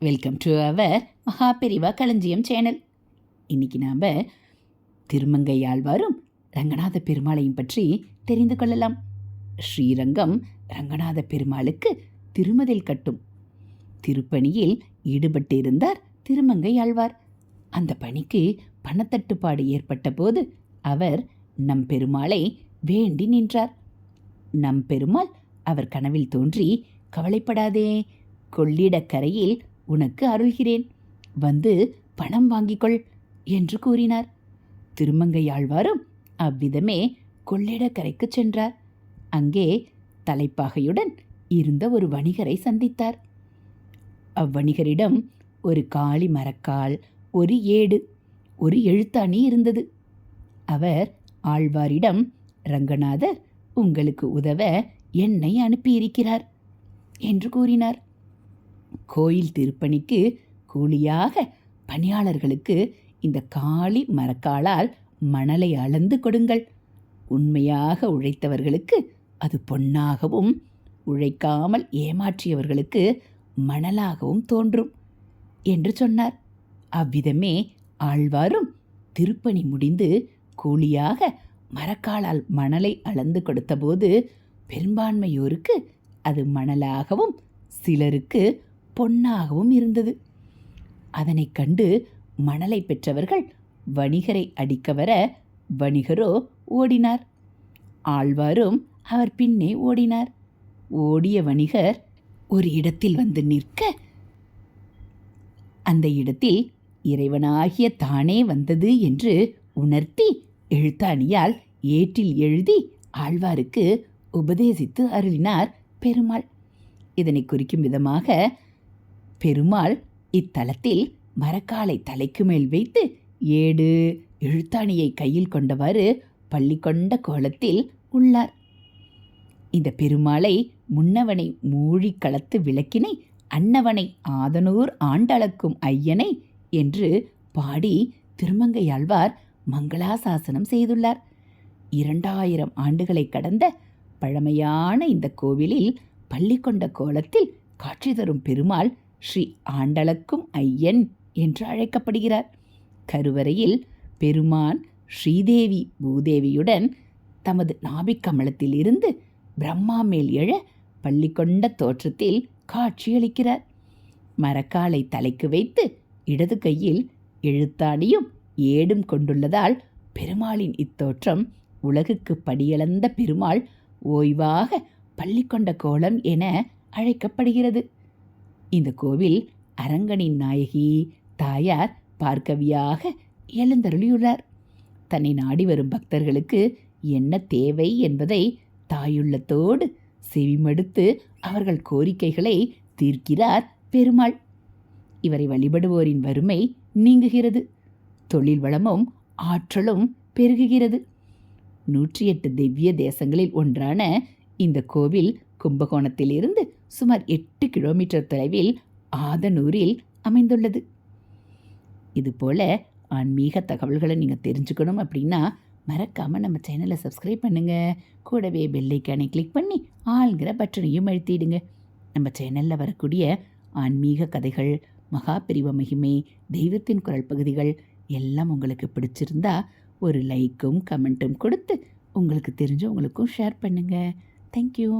Welcome to our Maha Periyava களஞ்சியம் channel இன்னைக்கு நாம் திருமங்கை ஆழ்வாரும் ரங்கநாத பெருமாளையும் பற்றி தெரிந்து கொள்ளலாம். ஸ்ரீரங்கம் ரங்கநாத பெருமாளுக்கு திருமதில் கட்டும். திருப்பணியில் ஈடுபட்டிருந்தார் திருமங்கை ஆழ்வார் அந்த பணிக்கு பணத்தட்டுப்பாடு ஏற்பட்ட போது அவர் நம் பெருமாளை வேண்டி நின்றார். நம் பெருமாள் அவர் கனவில் தோன்றி கவலைப்படாதே கொள்ளிடக்கரையில் உனக்கு அருள்கிறேன். வந்து பணம் வாங்கிக்கொள் என்று கூறினார். திருமங்கையாழ்வாரும் அவ்விதமே கொள்ளிடக்கரைக்கு சென்றார். அங்கே தலைப்பாகையுடன் இருந்த ஒரு வணிகரை சந்தித்தார். அவ்வணிகரிடம் ஒரு காளி மரக்கால் ஒரு ஏடு ஒரு எழுத்தாணி இருந்தது. அவர் ஆழ்வாரிடம் ரங்கநாதர் உங்களுக்கு உதவ என்னை அனுப்பியிருக்கிறார் என்று கூறினார். கோயில் திருப்பணிக்கு கூலியாக பணியாளர்களுக்கு இந்த காளி மரக்காலால் மணலை அளந்து கொடுங்கள். உண்மையாக உழைத்தவர்களுக்கு அது பொன்னாகவும் உழைக்காமல் ஏமாற்றியவர்களுக்கு மணலாகவும் தோன்றும் என்று சொன்னார். அவ்விதமே ஆழ்வாரும் திருப்பணி முடிந்து கூலியாக மரக்காலால் மணலை அளந்து கொடுத்தபோது பெரும்பான்மையோருக்கு அது மணலாகவும் சிலருக்கு பொன்னாகவும் இருந்தது. அதனைக் கண்டு மணலை பெற்றவர்கள் வணிகரை அடிக்க வர வணிகரோ ஓடினார். ஆழ்வாரும் அவர் பின்னே ஓடினார். ஓடிய வணிகர் ஒரு இடத்தில் வந்து நிற்க அந்த இடத்தில் இறைவனாகிய தானே வந்தது என்று உணர்த்தி எழுத்தாணியால் ஏற்றில் எழுதி ஆழ்வாருக்கு உபதேசித்து அருளினார் பெருமாள். இதனை குறிக்கும் விதமாக பெருமாள் இத்தலத்தில் மரக்காலை தலைக்கு மேல் வைத்து ஏடு எழுத்தாணியை கையில் கொண்டவாறு பள்ளி கொண்ட கோலத்தில் உள்ளார். இந்த பெருமாளை முன்னவனை மூழி களத்து விளக்கினை அன்னவனை ஆதனூர் ஆண்டளக்கும் ஐயனை என்று பாடி திருமங்கையாழ்வார் மங்களாசாசனம் செய்துள்ளார். இரண்டாயிரம் ஆண்டுகளை கடந்த பழமையான இந்த கோவிலில் பள்ளி கொண்ட கோலத்தில் காட்சி தரும் பெருமாள் ஸ்ரீ ஆண்டளக்கும் ஐயன் என்று அழைக்கப்படுகிறார். கருவறையில் பெருமான் ஸ்ரீதேவி பூதேவியுடன் தமது நாபிக்கமலத்தில் இருந்து பிரம்மா மேல் எழ பள்ளி கொண்ட தோற்றத்தில் காட்சியளிக்கிறார் மரக்காலை தலைக்கு வைத்து இடது கையில் எழுத்தாணியும் ஏடும் கொண்டுள்ளதால் பெருமாளின் இத்தோற்றம் உலகுக்கு படியளந்த பெருமாள் ஓய்வாக பள்ளி கொண்ட கோலம் என அழைக்கப்படுகிறது. இந்த கோவில் அரங்கனின் நாயகி தாயார் பார்க்கவியாக எழுந்தருளியுள்ளார். தன்னை நாடி வரும் பக்தர்களுக்கு என்ன தேவை என்பதை தாயுள்ளத்தோடு செவிமடுத்து அவர்கள் கோரிக்கைகளை தீர்க்கிறார் பெருமாள். இவரை வழிபடுவோரின் வறுமை நீங்குகிறது. தொழில் வளமும் ஆற்றலும் பெருகுகிறது. நூற்றி எட்டு திவ்ய தேசங்களில் ஒன்றான இந்த கோவில் கும்பகோணத்திலிருந்து சுமார் எட்டு கிலோமீட்டர் தொலைவில் ஆதனூரில் அமைந்துள்ளது. இதுபோல் ஆன்மீக தகவல்களை நீங்கள் தெரிஞ்சுக்கணும் அப்படின்னா மறக்காமல் நம்ம சேனலை சப்ஸ்கிரைப் பண்ணுங்கள் கூடவே பெல்லைக்கானை கிளிக் பண்ணி ஆளுங்கிற பட்டனையும் அழுத்திடுங்க. நம்ம சேனலில் வரக்கூடிய ஆன்மீக கதைகள் மகாபிரிவ மகிமை தெய்வத்தின் குரல் பகுதிகள் எல்லாம் உங்களுக்கு பிடிச்சிருந்தா ஒரு லைக்கும் கமெண்ட்டும் கொடுத்து உங்களுக்கு தெரிஞ்சவங்களுக்கும் ஷேர் பண்ணுங்கள் தேங்க்யூ